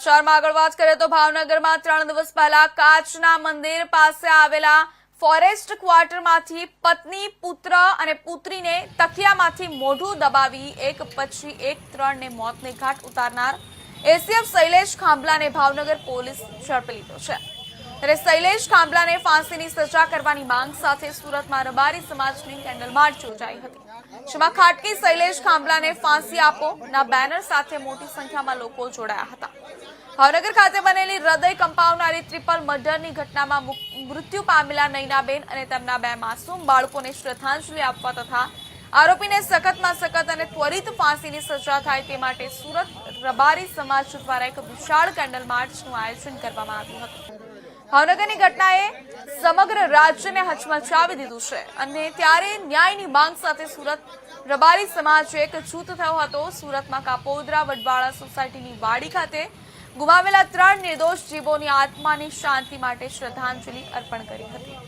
શહેરમાં આગળ વાત કરીએ તો ભાવનગરમાં ત્રણ દિવસ પહેલા કાચના મંદિર પાસે આવેલા ફોરેસ્ટ ક્વાર્ટરમાંથી પત્ની, પુત્ર અને પુત્રીને તકિયામાંથી મોઢું દબાવી એક પછી એક ત્રણને મોતને ઘાટ ઉતારનાર એસીએફ શૈલેષ ખાંભલાને ભાવનગર પોલીસ ઝડપી લીધો છે. ત્યારે શૈલેષ ખાંભલાને ફાંસીની સજા કરવાની માંગ સાથે સુરતમાં રબારી સમાજની કેન્ડલ માર્ચ યોજાઈ હતી. જેમાં ખાટકી શૈલેષ ખાંભલાને ફાંસી આપો, ના બેનર સાથે મોટી સંખ્યામાં લોકો જોડાયા હતા. ભાવનગર ખાતે બનેલી હૃદય કંપાવનારી ટ્રિપલ મર્ડરની ઘટનામાં મૃત્યુ પામેલા નૈનાબેન અને તેમના બે માસૂમ બાળકોને શ્રદ્ધાંજલિ આપવા તથા આરોપીને સખતમાં સખત અને ત્વરિત ફાંસીની સજા થાય તે માટે સુરત રબારી સમાજ દ્વારા એક વિશાળ કેન્ડલ માર્ચનું આયોજન કરવામાં આવ્યું હતું. ભાવનગરની ઘટનાએ સમગ્ર રાજ્યને હચમચાવી દીધું છે. અને ત્યારે ન્યાયની માંગ સાથે સુરત રબારી સમાજ એક જૂથ થયો હતો. સુરતમાં કાપોદરા વડવાળા સોસાયટીની વાડી ખાતે ગુમાવેલા ત્રણ નિર્દોષ જીવોની આત્માની શાંતિ માટે શ્રદ્ધાંજલિ અર્પણ કરી હતી.